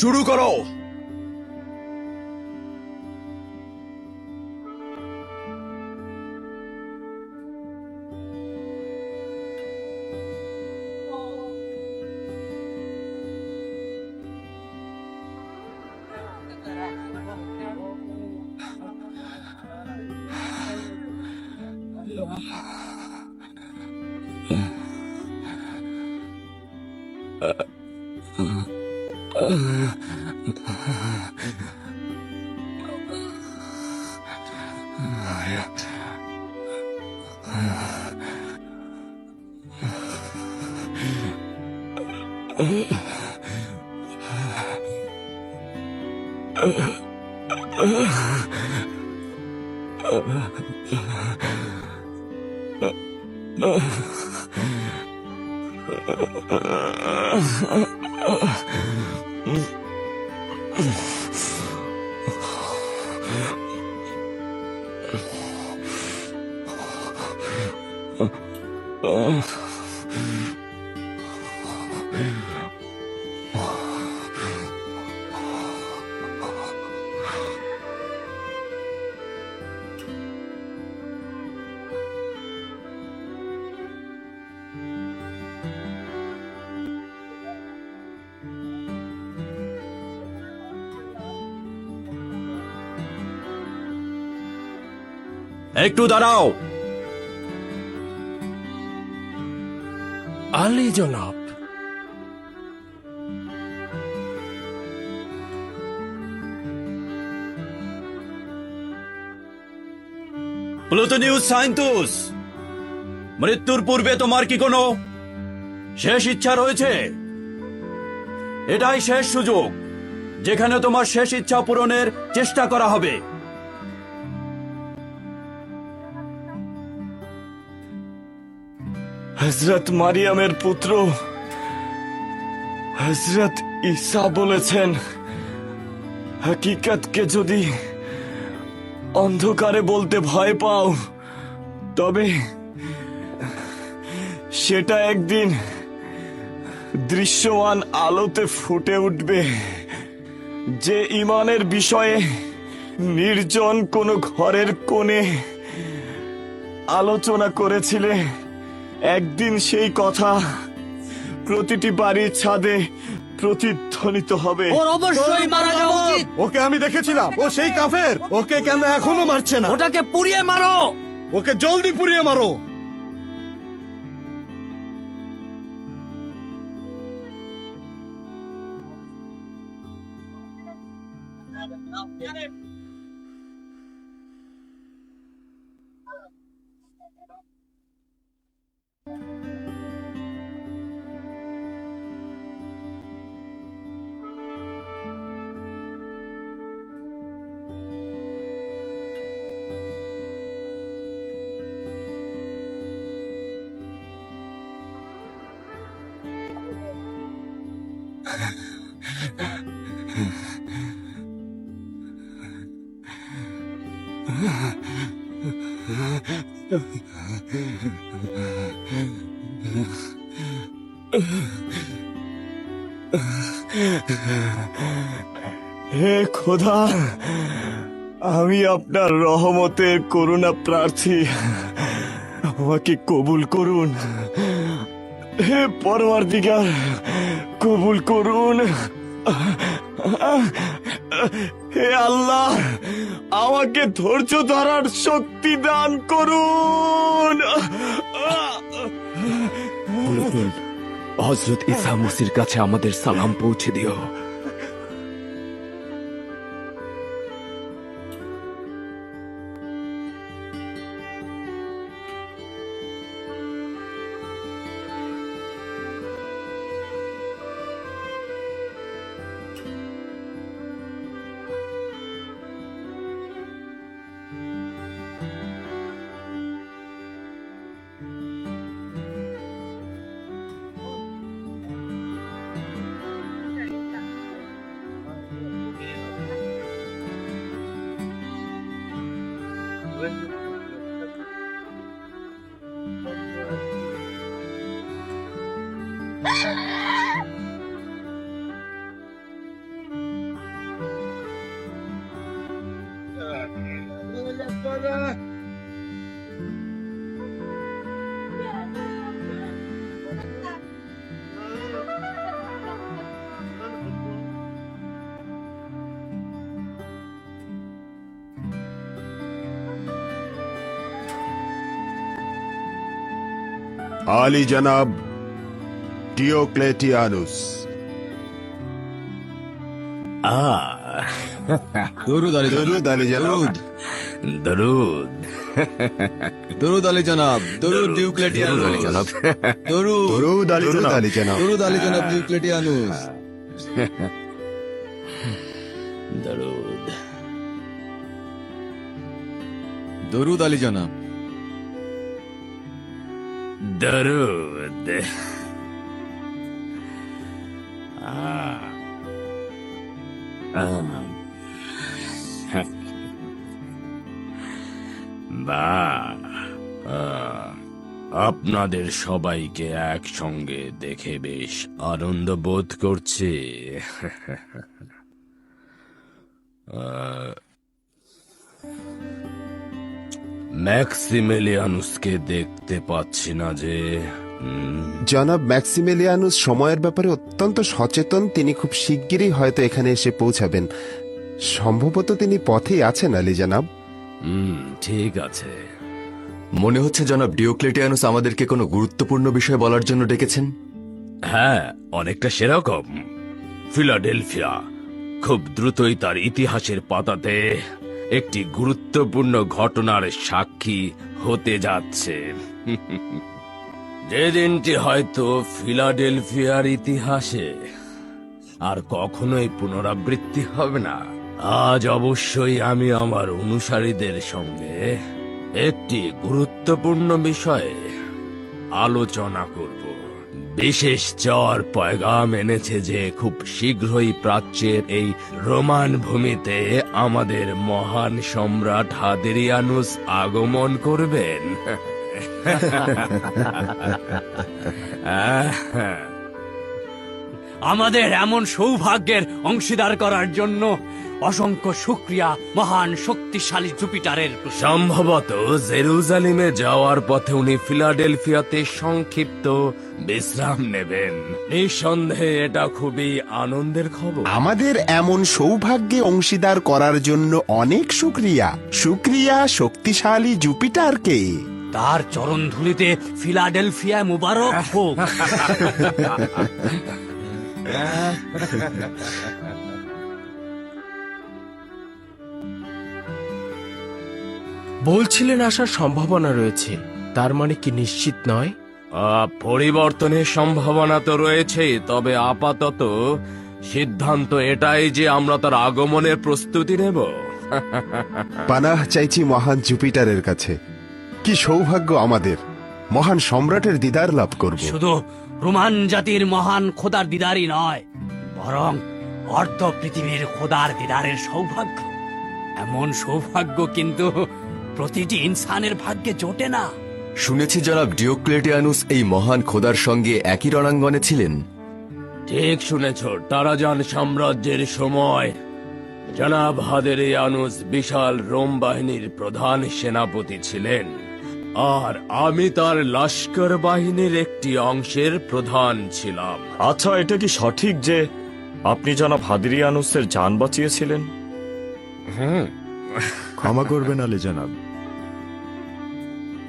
するから শুরু করো একটু দাঁড়াও আলী জনাব। প্লুটোনিউস সাইন্তুস মৃত্যুর পূর্বে তোমার কি কোনো শেষ ইচ্ছা রয়েছে? এটাই শেষ সুযোগ, যেখানে তোমার শেষ ইচ্ছা পূরণের চেষ্টা করা হবে। হজরত মারিয়ামের পুত্র। হজরত ঈসা বলেছেন, হাকিকাতকে যদি অন্ধকারে বলতে ভয় পাও, তবে সেটা একদিন দৃশ্যমান আলোতে ফুটে উঠবে, যে ইমানের বিষয়ে নির্জন কোনো ঘরের কোণে আলোচনা করেছিলে। একদিন সেই কথা প্রতিটি বাড়ির ছাদে প্রতিধ্বনিত হবে। ওর অবশ্যই মারা যাওয়া উচিত। ওকে আমি দেখেছিলাম। ও সেই কাফের। ওকে কেন এখনও মারছে না? ওটাকে পুড়িয়ে মারো। ওকে জলদি পুড়িয়ে মারো। হে খোদা, আমি আপনার রহমতের করুণা প্রার্থী। আমাকে কবুল করুন। হে পরমার দিগার কবুল করুন। হে আল্লাহ, আমাকে ধৈর্য ধরার শক্তি দান করুন। হজরত ইসা মসির কাছে আমাদের সালাম পৌঁছে দিও। আলী জনাব ডিওক্লেটিয়ানুস দরুদ আলী দরুদ আলী জনাব দরুদ দরুদ আলী জনাব দরুদ ডিউক্লেটিয়ানুস জনাব দরুদ দরুদ আলী জনাব আলী জনাব দরুদ আলী জনাব ডিউক্লেটিয়ানুস দরুদ দরুদ আলী জনাব দরুদ বা আপনাদের সবাইকে একসঙ্গে দেখে বেশ আনন্দ বোধ করছি। ম্যাক্সিমেলিয়ানুসকে দেখতে পাচ্ছি না যে জনাব ম্যাক্সিমেলিয়ানুস সময়ের ব্যাপারে অত্যন্ত সচেতন তিনি খুব শিগগিরই হয়তো এখানে এসে পৌঁছাবেন। সম্ভবত তিনি পথেই আছেন আলী জনাব। ঠিক আছে। মনে হচ্ছে জনাব ডিওক্লেটিয়ানুস আমাদেরকে কোনো গুরুত্বপূর্ণ বিষয় বলার জন্য ডেকেছেন? হ্যাঁ অনেকটা সেরকম। ফিলাডেলফিয়া খুব দ্রুতই তার ইতিহাসের পাতাতে একটি গুরুত্বপূর্ণ ঘটনার সাক্ষী হতে যাচ্ছে। যে দিনটি হয়তো ফিলাডেলফিয়ার ইতিহাসে, আর কখনোই পুনরাবৃত্তি হবে না। আজ অবশ্যই আমি আমার অনুসারীদের সঙ্গে একটি গুরুত্বপূর্ণ বিষয়ে আলোচনা করব। বিশেষ চর পয়গাম এনেছে যে খুব শীঘ্রই প্রাচ্যের এই রোমান ভূমিতে আমাদের মহান সম্রাট হাদেরিয়ানুস আগমন করবেন। আমাদের এমন সৌভাগ্যের অংশীদার করার জন্য অসংখ্য শুক্রিয়া মহান শক্তিশালী জুপিটারের সম্ভবত জেরুজালিমে যাওয়ার পথে উনি ফিলাডেলফিয়াতে সংক্ষিপ্ত বিশ্রাম নেবেন। নিঃসন্দেহে এটা খুবই আনন্দের খবর। আমাদের এমন সৌভাগ্যে অংশীদার করার জন্য অনেক শুক্রিয়া শুক্রিয়া শক্তিশালী জুপিটারকে। তার চরণ ধুলিতে ফিলাডেলফিয়া মুবারক হোক। বলছিলেন আসার সম্ভাবনা রয়েছে। তার মানে কি নিশ্চিত নয়? পরিবর্তনের সম্ভাবনা তো রয়েছেই তবে আপাতত সিদ্ধান্ত এটাই যে আমরা তার আগমনের প্রস্তুতি নেব। পানাহ চাইছি মহান জুপিটারের কাছে। কি সৌভাগ্য আমাদের। মহান সম্রাটের দিদার লাভ করব। শুধু রোমান জাতির মহান খোদার দিদারই নয় বরং অর্ধ পৃথিবীর খোদার দিদারের সৌভাগ্য। এমন সৌভাগ্য কিন্তু প্রতিটি ইনসানের ভাগ্যে জোটে না। শুনেছি জনাব ডিওক্লেটিয়ানুস এই মহান খোদার সঙ্গে একই রণাঙ্গনে ছিলেন। ঠিক শুনেছ টারাজান সাম্রাজ্যের সময় জনাব হাদেরিয়ানুস বিশাল রোম বাহিনীর প্রধান সেনাপতি ছিলেন। আর আমি তার লস্কর বাহিনীর একটি অংশের প্রধান ছিলাম। আচ্ছা এটা কি সঠিক যে আপনি জনাব হাদিরিয়ানুসের যান বাঁচিয়েছিলেন? ক্ষমা করবেন আলী জনাব।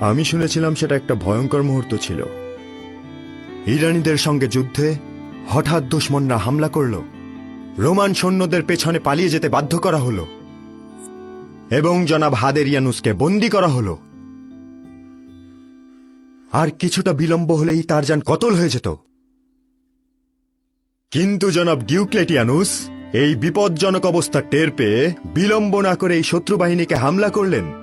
আমি শুনেছিলাম সেটা একটা ভয়ঙ্কর মুহূর্ত ছিল। ইরানিদের সঙ্গে যুদ্ধে হঠাৎ দুশ্মনরা হামলা করল। রোমান সৈন্যদের পেছনে পালিয়ে যেতে বাধ্য করা হলো। এবং জনাব হাদেরিয়ানুসকে বন্দি করা হলো। আর কিছুটা বিলম্ব হলেই তার যান কতল হয়ে যেত। কিন্তু জনাব ডিউক্লেটিয়ানুস এই বিপজ্জনক অবস্থা টের পেয়ে বিলম্ব না করে এই শত্রু বাহিনীকে হামলা করলেন।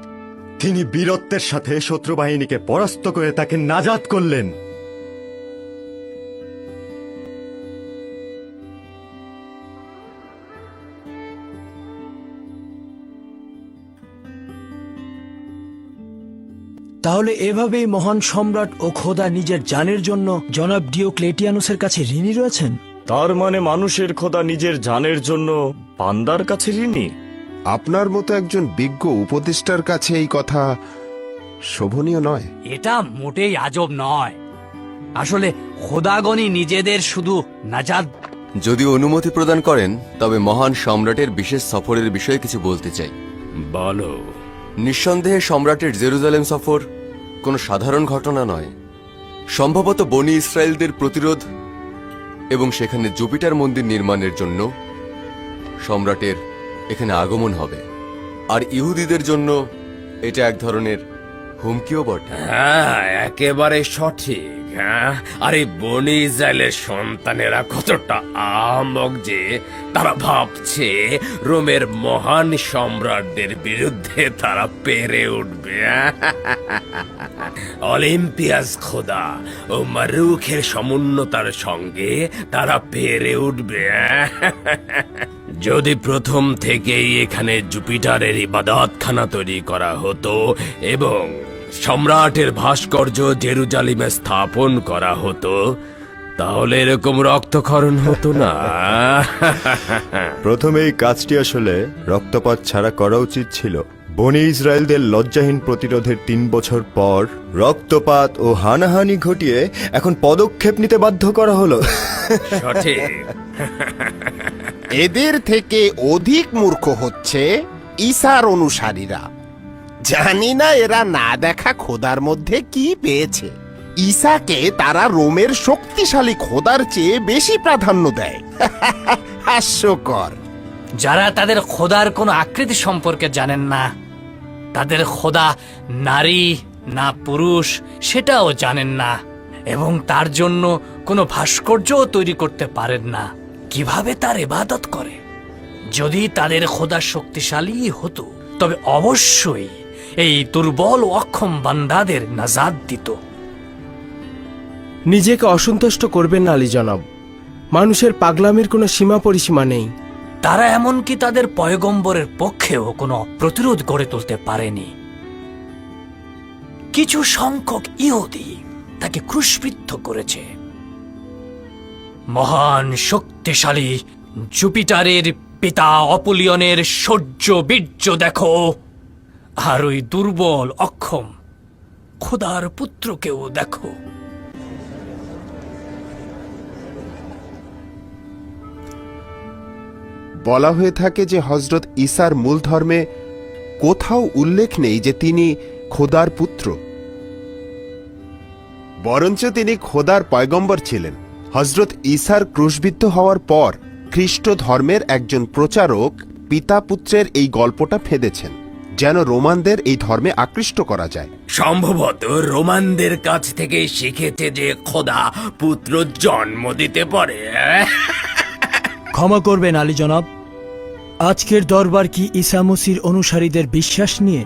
তিনি বীরত্বের সাথে শত্রু বাহিনীকে পরাস্ত করে তাকে নাজাত করলেন। তাহলে এভাবেই মহান সম্রাট ও খোদা নিজের জানের জন্য জনাব ডিওক্লেটিয়ানুসের কাছে ঋণী রয়েছেন? তার মানে মানুষের খোদা নিজের জানের জন্য পান্দার কাছে ঋণী? আপনার মতো একজন বিজ্ঞ উপদেষ্টার কাছে এই কথা শোভনীয় নয়। এটা মোটেই আজব নয়। আসলে খোদাগণই নিজেদের শুধু নাজাদ। যদি অনুমতি প্রদান করেন তবে মহান সম্রাটের বিশেষ সফরের বিষয়ে কিছু বলতে চাই। বলো। নিঃসন্দেহে সম্রাটের জেরুজালেম সফর কোনো সাধারণ ঘটনা নয়। সম্ভবত বনি ইসরায়েলদের প্রতিরোধ এবং সেখানে জুপিটার মন্দির নির্মাণের জন্য সম্রাটের এখানে আগমন হবে। আর ইহুদিদের জন্য এটা এক ধরনের হুমকিও বটে। হ্যাঁ একেবারে সঠিক হ্যাঁ? আরে বনি ইসরায়েলের সন্তানেরা কতটা আহমক যে তারা ভাবছে রোমের মহান সম্রাটদের বিরুদ্ধে তারা পেরে উঠবে। অলিম্পিয়াস খোদা ও মারুখের সমুন্নতার সঙ্গে তারা পেরে উঠবে। যদি প্রথম থেকেই এখানে জুপিটারের ইবাদতখানা তৈরি করা হতো এবং সম্রাটের ভাস্কর্য জেরুজালিমে স্থাপন করা হতো তাহলে এরকম রক্তক্ষরণ হতো না। প্রথমে এই কাজটি আসলে রক্তপাত ছাড়া করা উচিত ছিল। বনি ইসরায়েলদের লজ্জাহীন প্রতিরোধের তিন বছর পর রক্তপাত ও হানাহানি ঘটিয়ে এখন পদক্ষেপ নিতে বাধ্য করা হলো। সঠিক। এদের থেকে অধিক মূর্খ হচ্ছে ঈসার অনুসারীরা। জানি না এরা না দেখা খোদার মধ্যে কি পেয়েছে। ঈসাকে তারা রোমের শক্তিশালী খোদার চেয়ে বেশি প্রাধান্য দেয়। হাস্যকর। যারা তাদের খোদার কোনো আকৃতি সম্পর্কে জানেন না, তাদের খোদা নারী না পুরুষ সেটাও জানেন না, এবং তার জন্য কোনো ভাস্কর্যও তৈরি করতে পারেন না। কীভাবে তার এবাদত করে? যদি তাদের খোদা শক্তিশালী হতো তবে অবশ্যই এই দুর্বল ও অক্ষম বান্দাদের নাজাদ দিত। নিজেকে অসন্তুষ্ট করবেন না আলী জনাব। মানুষের পাগলামির কোনো সীমা পরিসীমা নেই। তারা এমনকি তাদের পয়গম্বরের পক্ষেও কোনো প্রতিরোধ গড়ে তুলতে পারেনি। কিছু সংখ্যক ইহুদি তাকে ক্রুশবিদ্ধ করেছে। মহান শক্তিশালী জুপিটারের পিতা অপুলিয়নের সহ্য বীর্য দেখো। আর ওই দুর্বল অক্ষম খোদার পুত্রকেও দেখো। বলা হয়ে থাকে যে হজরত ঈসার মূল ধর্মে কোথাও উল্লেখ নেই যে তিনি খোদার পুত্র। বরঞ্চ তিনি খোদার পয়গম্বর ছিলেন। হজরত ঈসার ক্রুশবিদ্ধ হওয়ার পর খ্রিস্ট ধর্মের একজন প্রচারক পিতা পুত্রের এই গল্পটা ফেদেছেন যেন রোমানদের এই ধর্মে আকৃষ্ট করা যায়। সম্ভবত রোমানদের কাছ থেকে শিখেছে যে খোদা পুত্র জন্ম দিতে পারে। ক্ষমা করবেন আলী জনাব আজকের দরবার কি ইসামসির অনুসারীদের বিশ্বাস নিয়ে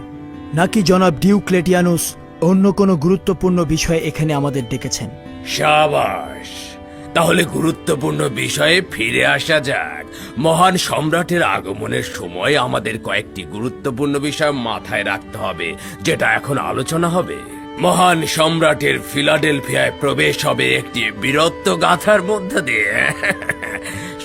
নাকি জনাব ডিউক্লেটিয়ানুস অন্য কোনো গুরুত্বপূর্ণ বিষয়ে এখানে আমাদের ডেকেছেন? সাবাস। তাহলে গুরুত্বপূর্ণ বিষয়ে ফিরে আসা যাক। মহান সম্রাটের আগমনের সময় আমাদের কয়েকটি গুরুত্বপূর্ণ বিষয় মাথায় রাখতে হবে যেটা এখন আলোচনা হবে। মহান সম্রাটের ফিলাডেলফিয়ায় প্রবেশ হবে একটি বীরত্ব গাথার মধ্যে দিয়ে।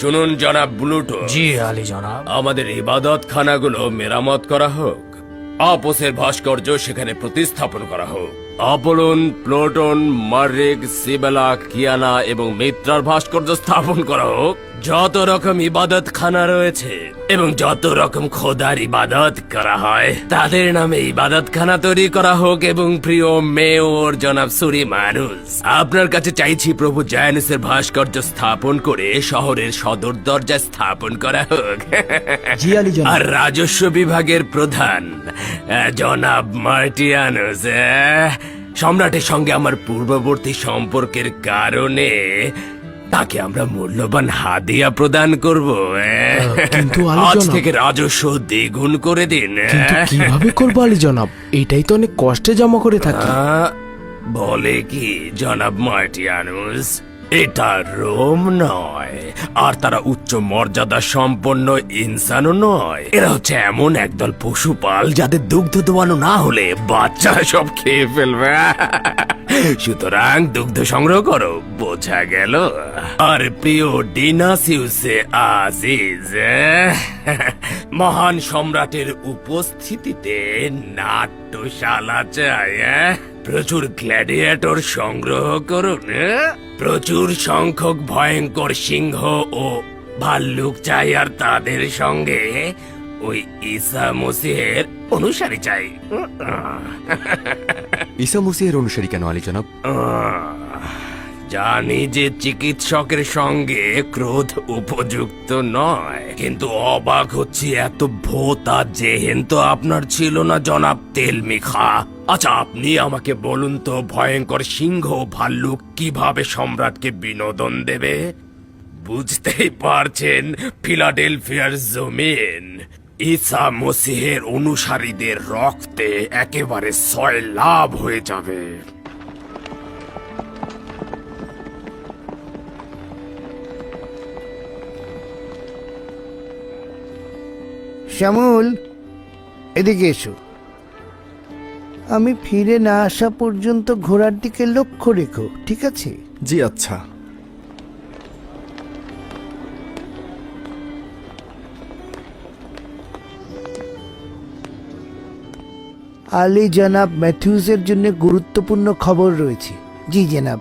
শুনুন জনাব ব্লুটো। জি আলী জনাব। আমাদের ইবাদত খানাগুলো মেরামত করা হোক। আপোসের ভাস্কর্য সেখানে প্রতিস্থাপন করা হোক। অপলন প্লোটন মার্রেক সিবেলা কিয়ানা এবং মিত্রার ভাস্কর্য স্থাপন করা হোক। যত রকম ইবাদত খানা রয়েছে এবং যত রকম খোদার ইবাদত করা হয় তাদের নামে ইবাদত খানা তৈরি করা হোক এবং প্রিয় মেয়র জনাব সুরি মানুষ আপনার কাছে চাইছি প্রভু জায়ানুসের ভাস্কর্য স্থাপন করে শহরের সদর দরজা স্থাপন করা হোক। আর রাজস্ব বিভাগের প্রধান জনাব মার্টিয়ানুস সম্রাটের সঙ্গে আমার পূর্ববর্তী সম্পর্কের কারণে তাকে আমরা মূল্যবান হাদিয়া প্রদান করব। কিন্তু আজ থেকে রাজস্ব দ্বিগুণ করে দিন কিন্তু। কীভাবে করব আলী জনাব এটাই তো অনেক কষ্টে জমা করে থাকি বলে কি জনাব মার্টিয়ানুস এটা রোম নয়, আর তারা উচ্চ মর্যাদা সম্পন্ন ইনসানও নয়। এরা হচ্ছে এমন একদল পশুপাল যাদের দুগ্ধ দোয়ানো না হলে বাচ্চা সব খেয়ে ফেলবে। সুতরাং দুগ্ধ সংগ্রহ করো, বোঝা গেল। আর প্রিয় ডিনাসিউসে আজিজ, মহান সম্রাটের উপস্থিতিতে নাট্যশালা চাই হ্যাঁ? প্রচুর গ্ল্যাডিয়েটর সংগ্রহ করুন? প্রচুর সংখ্যক ভয়ঙ্কর সিংহ ও ভাল্লুক চাই আর তাদের সঙ্গে ওই ঈসা মসিহের অনুসারী চাই। ঈসা মসিহের অনুসারী কেন আলী জনাব? জানি যে চিকিৎসকের সঙ্গে ক্রোধ উপযুক্ত নয় কিন্তু অবাক হচ্ছে এত ভোতা জেহেন তো আপনার ছিল না জনাব তেল মিখা আচ্ছা আপনি আমাকে বলুন তো, ভয়ঙ্কর সিংহ ভাল্লুক কীভাবে সম্রাটকে বিনোদন দেবে? বুঝতেই পারছেন, ফিলাডেলফিয়ার জমিন। ঈসা মসিহের অনুসারীদের রক্তে একেবারে ছয় লাভ হয়ে যাবে। শ্যামল, এদিকে এসো। আমি ফিরে না আসা পর্যন্ত ঘোড়ার দিকে লক্ষ্য রেখো ঠিক আছে? জি আচ্ছা। আলী জনাব ম্যাথিউসের জন্য গুরুত্বপূর্ণ খবর রয়েছে। জি জনাব।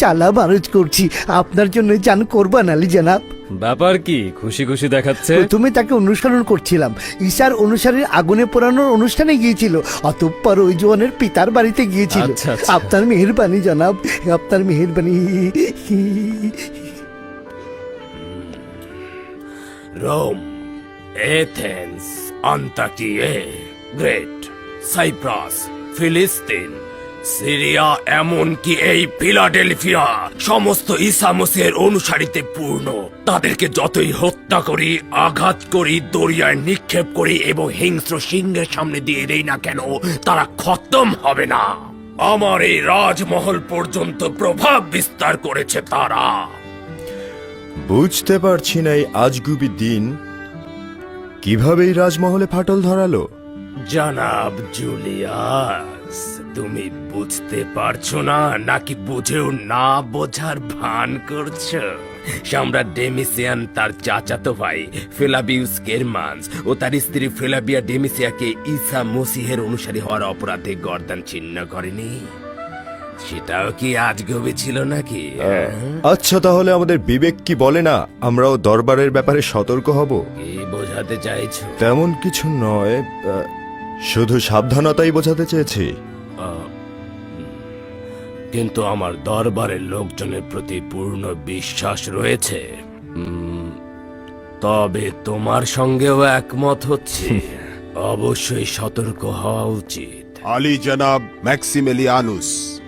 শালা মারজ করছি। আপনার জন্য জান করবান আলী জনাব। ব্যাপার কি? খুশি খুশি দেখাচ্ছে? প্রথমে তাকে অনুসরণ করছিলাম। ঈশার অনুসারীর আগুনে পোড়ানোর অনুষ্ঠানে গিয়েছিল। অতঃপর ওই জোয়ানের পিতার বাড়িতে গিয়েছিল। আচ্ছা, আচ্ছা। আপনার মেহেরবানি জনাব। আপনার মেহেরবানি। রোম এথেন্স আন্তাকিয়ে গ্রেট সাইপ্রাস ফিলিস্তিন। সিরিয়া এমনকি এই ফিলাডেলফিয়া? সমস্ত ইসামসের অনুসারীতে পূর্ণ। তাদেরকে যতই হত্যা করি আঘাত করি দরিয়ায় নিক্ষেপ করি এবং হিংস্র সিংহের সামনে দিয়ে দেই না কেন তারা খতম হবে না। আমার এই রাজমহল পর্যন্ত প্রভাব বিস্তার করেছে তারা। বুঝতে পারছি না এই আজগুবি দিন। কীভাবে এই রাজমহলে ফাটল ধরালো? জানাব জুলিয়াস তুমি বুঝতে পারছ না নাকি বুঝেও না বোঝার ভান করছ? সম্রাট ডেমিসিয়ান তার চাচাতো ভাই ফেলাবিউস কেরমান্স ও তার স্ত্রী ফেলাবিয়া ডেমিসিয়াকে ঈসা মসিহের অনুসারী হওয়ার অপরাধে গর্দান চিহ্ন করেনি? সেটাও কি আজগবে ছিল নাকি? হ্যাঁ? আচ্ছা তাহলে আমাদের বিবেক কি বলে না আমরাও দরবারের ব্যাপারে সতর্ক হব? কি বোঝাতে চাইছো? তেমন কিছু নয় শুধু সাবধানতাই বোঝাতে চেয়েছি। কিন্তু আমার দরবারের লোকজনের প্রতি পূর্ণ বিশ্বাস রয়েছে। তবে তোমার সঙ্গেও একমত হচ্ছে। অবশ্যই সতর্ক হওয়া উচিত। আলী জনাব ম্যাক্সিমেলিয়ানুস।